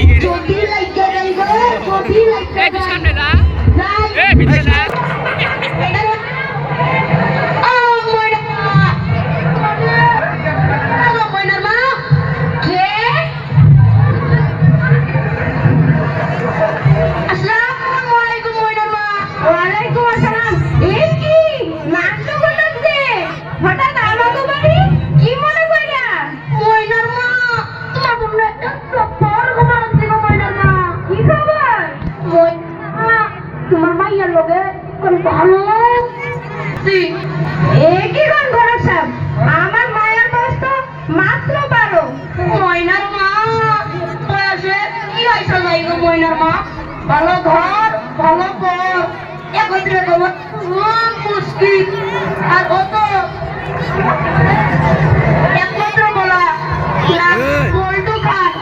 Like it. ময়নার মা ক্লাসে কি হয়েছে যাই গো ময়নার মা ভালো ঘর ভালো বর। একত্রে তোমার মুশকিল। আর ও তো একমাত্র বলা। বল্টু খান।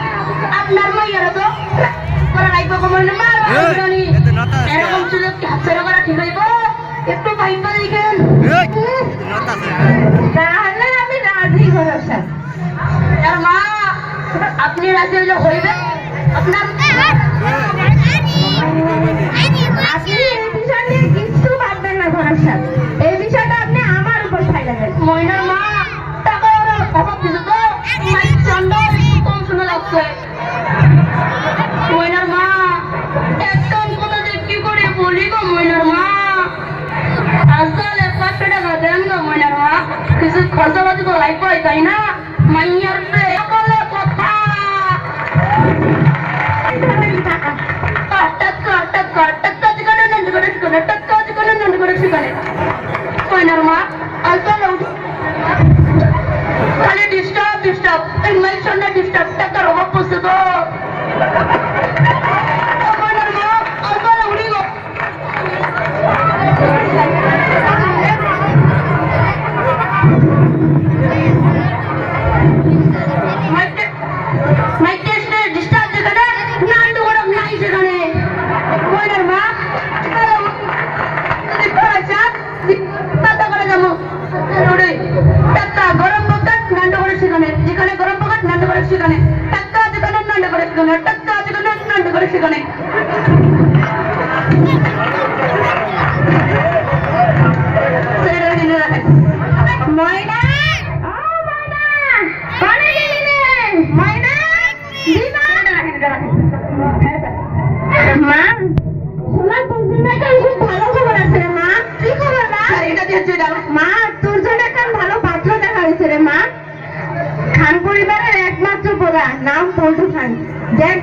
আপনার মাইয়ারা তো লাগবে কমান্ড মার এরকম সুযোগ হাত করা ঠিক হইব একটু ভাইবা দেখেন আপনি রাজি হইলে হইবে? আপনার কি মা? মা। কিছু খরচাবাজি তো লাগবে তাই না? মাইয়ার ಟಕ್ಕ ಟಕ್ಕ ಚಿಕನ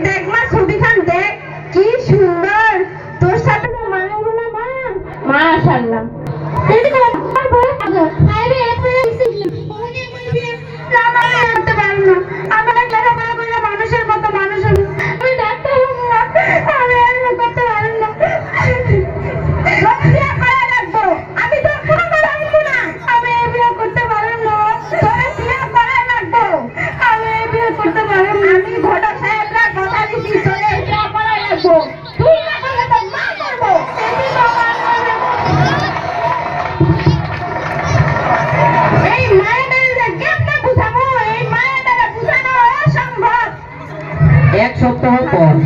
দেখ ছবি খান কি সুন্দর। তোর সাথে মানাবো না। মা মাশাআল্লাহ পর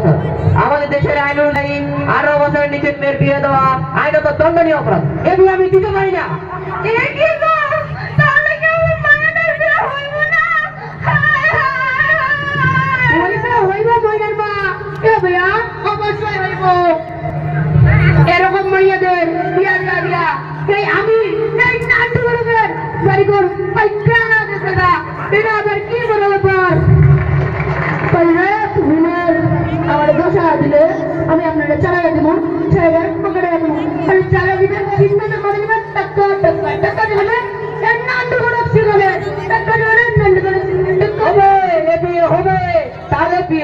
বছর। আমাদের দেশের আইন অনুযায়ী আঠারো বছরের নিচে মেয়ের বিয়ে দেওয়া আইনত দণ্ডনীয় অপরাধ। এগুলো আমি দিতে পারি না। মা। এ ভাইয়া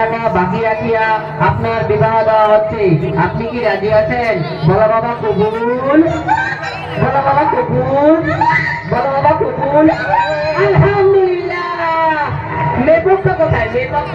টাকা বাকি রাখিয়া আপনার বিবাহ দেওয়া হচ্ছে। আপনি কি রাজি আছেন? বলো বাবা, কবুল। বলো বাবা, কবুল। বলো বাবা, কবুল। আলহামদুলিল্লাহ। মেয়ে পক্ষ কোথায়? মেয়ে পক্ষ?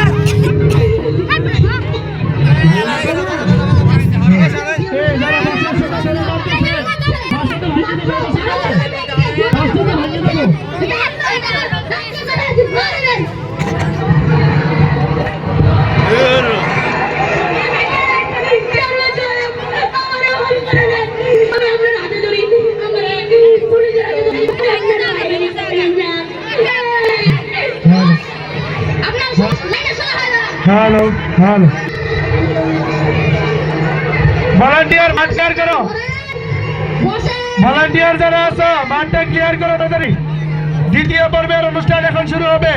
ভলান্টিয়ার মাঠ ক্লিয়ার করো ভলান্টিয়ার যারা আছো মাঠটা ক্লিয়ার করো তাড়াতাড়ি। দ্বিতীয় পর্বের অনুষ্ঠান এখন শুরু হবে।